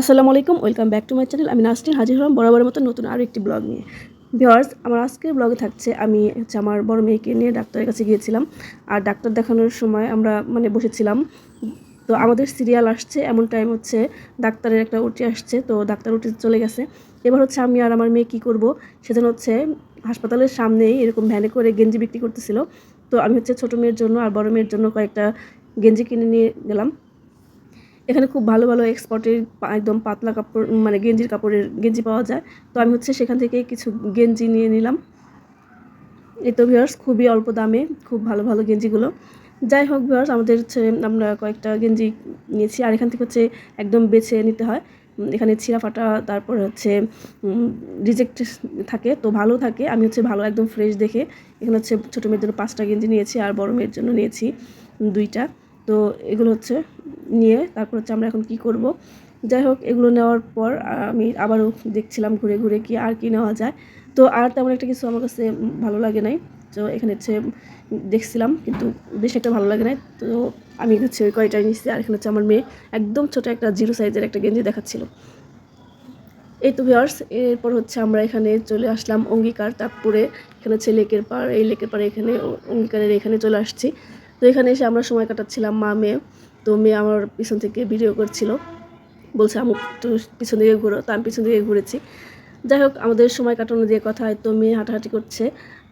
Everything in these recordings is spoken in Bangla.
আসসালামু আলাইকুম, welcome back to my channel. আমি নাস্টিন হাজির হলাম বরাবরের মতো নতুন আরও একটি ব্লগ নিয়ে। ভিওয়ার্স আমার আজকের ব্লগে থাকছে, আমি হচ্ছে আমার বড় মেয়েকে নিয়ে ডাক্তারের কাছে গিয়েছিলাম। আর ডাক্তার দেখানোর সময় আমরা মানে বসেছিলাম। তো আমাদের সিরিয়াল আসছে, এমন টাইম হচ্ছে ডাক্তারের একটা উঠে আসছে, তো ডাক্তার উঠে চলে গেছে। এবার হচ্ছে আমি আর আমার মেয়ে কী করব সেজন্য হচ্ছে হাসপাতালের সামনেই এরকম ভ্যানে করে গেঞ্জি বিক্রি করতেছিল। তো আমি হচ্ছে ছোটো মেয়ের জন্য আর বড় মেয়ের জন্য কয়েকটা গেঞ্জি কিনে নিয়ে গেলাম। এখানে খুব ভালো ভালো এক্সপোর্টের একদম পাতলা কাপড় মানে গেঞ্জির কাপড়ের গেঞ্জি পাওয়া যায়। তো আমি হচ্ছে সেখান থেকে কিছু গেঞ্জি নিয়ে নিলাম। এই তো ভিউয়ার্স খুবই অল্প দামে খুব ভালো ভালো গেঞ্জিগুলো। যাই হোক ভিউয়ার্স আমাদের হচ্ছে আমরা কয়েকটা গেঞ্জি নিয়েছি। আর এখান থেকে হচ্ছে একদম বেছে নিতে হয়। এখানে ছিঁড়া ফাটা, তারপর হচ্ছে রিজেক্ট থাকে, তো ভালো থাকে। আমি হচ্ছে ভালো, একদম ফ্রেশ দেখে এখানে হচ্ছে ছোটো মেয়ের জন্য পাঁচটা গেঞ্জি নিয়েছি আর বড় মেয়ের জন্য নিয়েছি দুইটা। তো এগুলো হচ্ছে নিয়ে তারপর হচ্ছে আমরা এখন কি করব? যাই হোক, এগুলো নেওয়ার পর আমি আবারও দেখছিলাম ঘুরে ঘুরে কি আর কি নেওয়া যায়। তো আর তেমন একটা কিছু আমার কাছে ভালো লাগে নাই। তো এখানে হচ্ছে দেখছিলাম, কিন্তু বেশ একটা ভালো লাগে নাই। তো আমি হচ্ছে কয়টাই নিচ্ছি আর এখানে হচ্ছে আমার মেয়ে একদম ছোট একটা জিরো সাইজের একটা গেঞ্জি দেখাচ্ছিল। এই তো ভিওর্স এরপর হচ্ছে আমরা এখানে চলে আসলাম অঙ্গীকার তারপরে এখানে হচ্ছে লেকের পাড়, এই লেকের পাড়ে এখানে, অঙ্গীকারের এখানে চলে আসছি। তো এখানে এসে আমরা সময় কাটাচ্ছিলাম মা, মেয়ে। তো মেয়ে আমার পিছন থেকে ভিডিও করছিল। বলছে, আমি, একটু পিছন দিকে ঘুরো। তো আমি পিছন দিকে ঘুরেছি। যাই হোক, আমাদের সময় কাটানো দিয়ে কথা, তো মেয়ে হাঁটাহাঁটি করছে।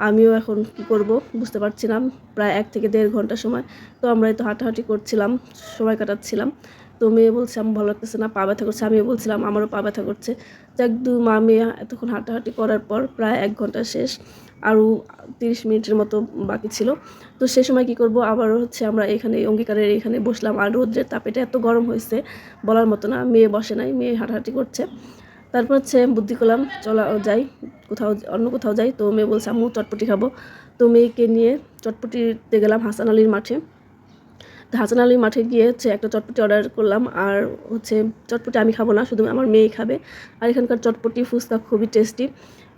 আমিও এখন কি করব বুঝতে পারছিলাম প্রায় এক থেকে দেড় ঘণ্টা সময়। তো আমরা তো হাঁটাহাঁটি করছিলাম, সময় কাটাচ্ছিলাম। তো মেয়ে বলছে আমার ভালো লাগতেছে না। পা ব্যথা করছে। আমিও বলছিলাম, আমারও পা ব্যথা করছে। যাক, দু মা, মেয়ে এতক্ষণ হাঁটাহাঁটি করার পর প্রায় এক ঘণ্টা শেষ। আরও তিরিশ মিনিটের মতো বাকি ছিল। তো সে সময় কি করব? আবারও হচ্ছে আমরা এখানে অঙ্গীকারের এখানে বসলাম। আর রোদ্রের তাপ এটা এত গরম হয়েছে বলার মতো না। মেয়ে বসে নাই, মেয়ে হাঁটাহাঁটি করছে। তারপর হচ্ছে বুদ্ধি করলাম, চলা যাই, কোথাও, অন্য কোথাও যাই। তো মেয়ে বলছে আমিও চটপটি খাব। তো মেয়েকে নিয়ে চটপটিতে গেলাম হাসান আলীর মাঠে। হাসান আলী মাঠে গিয়ে হচ্ছে একটা চটপটি অর্ডার করলাম আর হচ্ছে চটপটি আমি খাব না, শুধু আমার মেয়েই খাবে। আর এখানকার চটপটি ফুচকা খুবই টেস্টি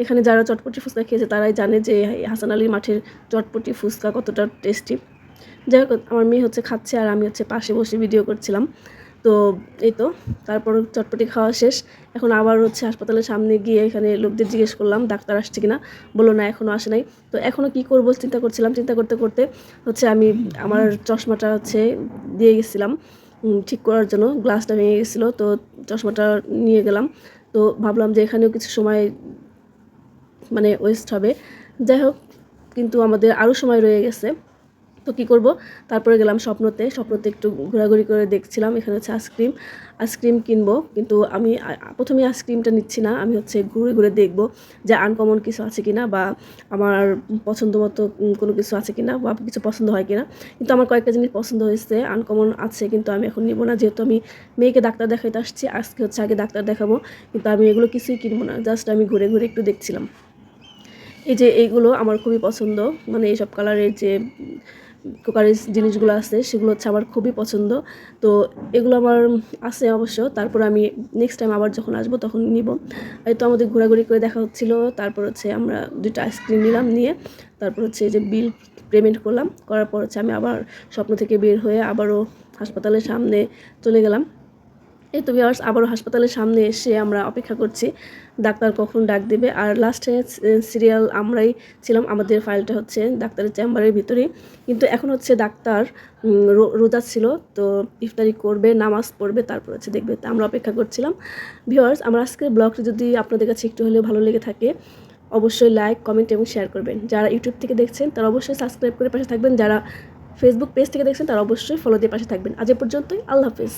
এখানে যারা চটপটি ফুচকা খেয়েছে তারাই জানে যে হাসান আলীর মাঠের চটপটি ফুচকা কতটা টেস্টি যাই হোক, আমার মেয়ে হচ্ছে খাচ্ছে আর আমি হচ্ছে পাশে বসে ভিডিও করছিলাম। তো এই তো, তারপর চটপটি খাওয়া শেষ। এখন আবার হচ্ছে হাসপাতালের সামনে গিয়ে এখানে লোকদের জিজ্ঞেস করলাম, ডাক্তার আসছে কিনা? বলল, না এখনও আসে নাই। তো এখনও কি করব চিন্তা করছিলাম, চিন্তা করতে করতে হচ্ছে আমি আমার চশমাটা হচ্ছে দিয়ে গেছিলাম ঠিক করার জন্য, গ্লাসটা ভেঙে গেছিল, তো চশমাটা নিয়ে গেলাম। তো ভাবলাম যে এখানেও কিছু সময় মানে ওয়েস্ট হবে। যাই হোক, কিন্তু আমাদের আরও সময় রয়ে গেছে। তো কী করব? তারপরে গেলাম স্বপ্নতে স্বপ্নতে একটু ঘোরাঘুরি করে দেখছিলাম, এখানে হচ্ছে আইসক্রিম আইসক্রিম কিনবো। কিন্তু আমি প্রথমে আইসক্রিমটা নিচ্ছি না, আমি হচ্ছে ঘুরে ঘুরে দেখব যে আনকমন কিছু আছে কিনা বা আমার পছন্দ মতো কোনো কিছু আছে কিনা বা কিছু পছন্দ হয় কিনা। কিন্তু আমার কয়েকটা জিনিস পছন্দ হয়েছে আনকমন আছে কিন্তু আমি এখন নিব না। যেহেতু আমি মেয়েকে ডাক্তার দেখাইতে আসছি, আজকে হচ্ছে আগে ডাক্তার দেখাবো, কিন্তু আমি এগুলো কিছুই কিনবো না জাস্ট আমি ঘুরে ঘুরে একটু দেখছিলাম। এই যে এইগুলো আমার খুবই পছন্দ মানে এইসব কালারের যে কোকারিজ জিনিসগুলো আছে, সেগুলো হচ্ছে আমার খুবই পছন্দ। তো এগুলো আমার আছে অবশ্য, তারপর আমি নেক্সট টাইম আবার যখন আসব তখন নিব। তো আমাদের ঘোরাঘুরি করে দেখা হচ্ছিল, তারপর হচ্ছে আমরা দুটো আইসক্রিম নিলাম নিয়ে, তারপর হচ্ছে যে বিল পেমেন্ট করলাম, করার পর হচ্ছে আমি আবার স্বপ্ন থেকে বের হয়ে আবারও হাসপাতালের সামনে চলে গেলাম। এই তো ভিউয়ার্স আবারও হাসপাতালের সামনে এসে আমরা অপেক্ষা করছি। ডাক্তার কখন ডাক দেবে? আর লাস্টে সিরিয়াল আমরাই ছিলাম, আমাদের ফাইলটা হচ্ছে ডাক্তারের চেম্বারের ভিতরে কিন্তু এখন হচ্ছে ডাক্তার রোজা ছিল, তো ইফতারি করবে, নামাজ পড়বে, তারপর হচ্ছে দেখবে, তো আমরা অপেক্ষা করছিলাম। ভিউয়ার্স আমার আজকের ব্লগটি যদি আপনাদের কাছে একটু হলেও ভালো লেগে থাকে, অবশ্যই লাইক কমেন্ট এবং শেয়ার করবেন। যারা ইউটিউব থেকে দেখছেন, তারা অবশ্যই সাবস্ক্রাইব করে পাশে থাকবেন। যারা ফেসবুক পেজ থেকে দেখছেন, তারা অবশ্যই ফলো দিয়ে পাশে থাকবেন। আজ এ পর্যন্তই, আল্লাহ হাফেজ।